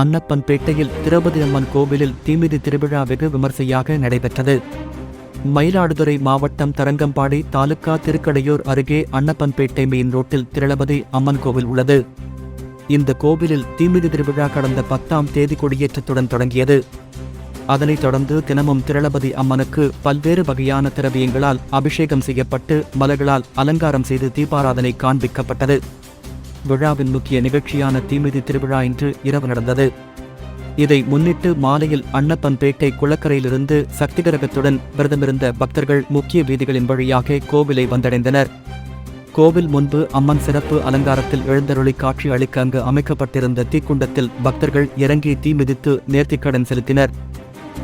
அன்னப்பன்பேட்டையில் திரௌபதி அம்மன் கோவிலில் தீமிதி திருவிழா வெகு விமர்சையாக நடைபெற்றது. மயிலாடுதுறை மாவட்டம் தரங்கம்பாடி தாலுகா திருக்கடையூர் அருகே அன்னப்பன்பேட்டை மெயின் ரோட்டில் திரளபதி அம்மன் கோவில் உள்ளது. இந்த கோவிலில் தீமிதி திருவிழா கடந்த பத்தாம் தேதி கொடியேற்றத்துடன் தொடங்கியது. அதனைத் தொடர்ந்து தினமும் திரளபதி அம்மனுக்கு பல்வேறு வகையான திரவியங்களால் அபிஷேகம் செய்யப்பட்டு மலர்களால் அலங்காரம் செய்து தீபாராதனை காண்பிக்கப்பட்டது. விழாவின் முக்கிய நிகழ்ச்சியான தீமிதி திருவிழா இன்று இரவு நடந்தது. இதை முன்னிட்டு மாலையில் அன்னப்பன்பேட்டை குளக்கரையிலிருந்து சக்தி கிரகத்துடன் விரதமிருந்த பக்தர்கள் முக்கிய வீதிகளின் வழியாக கோவிலை வந்தடைந்தனர். கோவில் முன்பு அம்மன் சிறப்பு அலங்காரத்தில் எழுந்தருளி காட்சி அளிக்க அங்கு அமைக்கப்பட்டிருந்த தீக்குண்டத்தில் பக்தர்கள் இறங்கி தீ மிதித்து நேர்த்திக்கடன் செலுத்தினர்.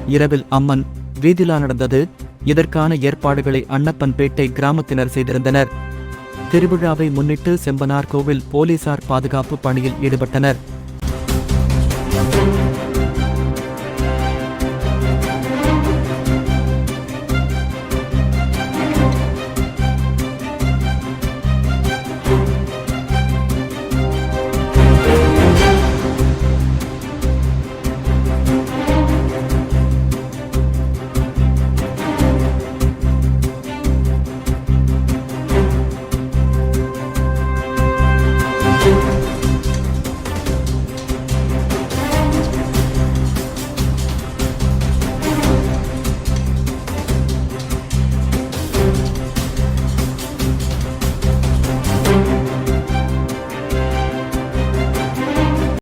இரவில் அம்மன் வீதிலா நடந்தது? இதற்கான ஏற்பாடுகளை அன்னப்பன்பேட்டை கிராமத்தினர் செய்திருந்தனர். திருவிழாவை முன்னிட்டு செம்பனார் கோவில் போலீசார் பாதுகாப்பு பணியில் ஈடுபட்டனர்.